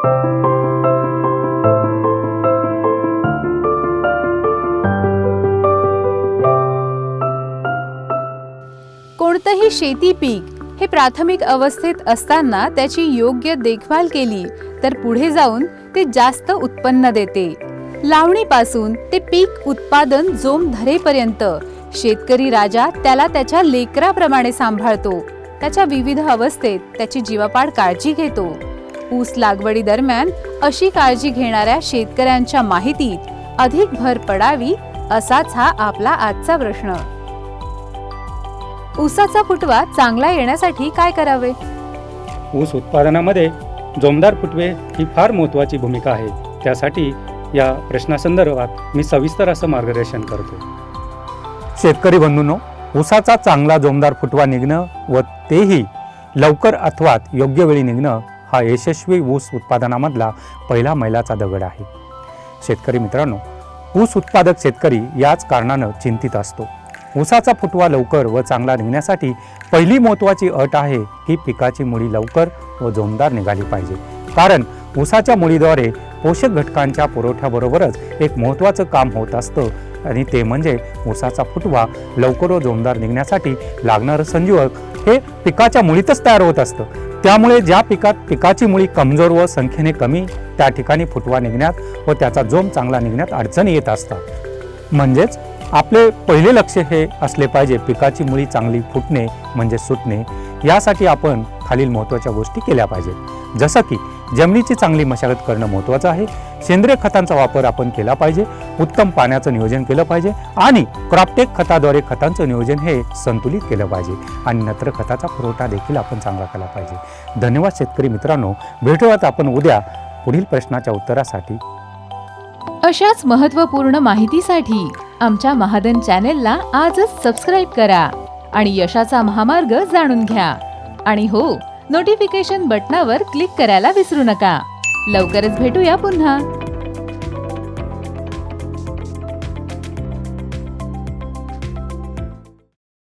कोणतंही शेती पीक हे प्राथमिक अवस्थेत असताना त्याची योग्य देखभाल केली तर पुढे जाऊन ते जास्त उत्पन्न देते. लावणीपासून ते पीक उत्पादन जोम धरेपर्यंत शेतकरी राजा त्याला त्याच्या लेकराप्रमाणे सांभाळतो. त्याच्या विविध अवस्थेत त्याची जीवापाड काळजी घेतो. ऊस लागवडी दरम्यान अशी काळजी घेणाऱ्या शेतकऱ्यांच्या माहितीत अधिक भर पडावी असाच हा आपला आजचा प्रश्न. ऊसाचा फुटवा चांगला येण्यासाठी काय करावे? ऊस उत्पादनामध्ये जोमदार फुटवे ही फार महत्त्वाची भूमिका आहे. त्यासाठी या प्रश्नासंदर्भात मी सविस्तर असं मार्गदर्शन करतो. शेतकरी बंधूंनो ऊसाचा चांगला जोमदार फुटवा निघणं व तेही लवकर अथवा योग्य वेळी निघणं हा यशस्वी ऊस उत्पादनामधला पहिला मैलाचा दगड आहे. शेतकरी मित्रांनो ऊस उत्पादक शेतकरी याच कारणानं चिंतित असतो. ऊसाचा फुटवा लवकर व चांगला निघण्यासाठी पहिली महत्त्वाची अट आहे की पिकाची मुळी लवकर व जोमदार निघाली पाहिजे. कारण ऊसाच्या मुळीद्वारे पोषक घटकांच्या पुरवठ्याबरोबरच एक महत्त्वाचं काम होत असतं आणि ते म्हणजे ऊसाचा फुटवा लवकर व जोमदार निघण्यासाठी लागणारं संजीवक हे पिकाच्या मुळीतच तयार होत असतं. त्यामुळे ज्या पिकात पिकाची मुळी कमजोर व संख्येने कमी त्या ठिकाणी फुटवा निघण्यात व त्याचा जोम चांगला निघण्यात अडचणी येत असतात. म्हणजेच आपले पहिले लक्ष हे असले पाहिजे पिकाची मुळी चांगली फुटणे म्हणजे सुटणे यासाठी आपण खालील महत्त्वाच्या गोष्टी केल्या पाहिजेत. जसं की जमिनीची चांगली मशागत करणं महत्त्वाचं आहे. सेंद्रिय खतांचा वापर आपण केला पाहिजे. उत्तम पाण्याचं नियोजन केलं पाहिजे. आणि क्रॉपटेक खताद्वारे खतांचं नियोजन हे संतुलित केलं पाहिजे. आणि नत्र खताचा पुरवठा देखील आपण चांगला केला पाहिजे. धन्यवाद शेतकरी मित्रांनो. भेटूयात आपण उद्या पुढील प्रश्नाच्या उत्तरासाठी. अशाच महत्त्वपूर्ण माहितीसाठी आमच्या महादन चॅनेलला आजच सबस्क्राईब करा आणि यशाचा महामार्ग जाणून घ्या. आणि हो नोटिफिकेशन बटनावर क्लिक करायला विसरू नका. लवकरच भेटूया पुन्हा.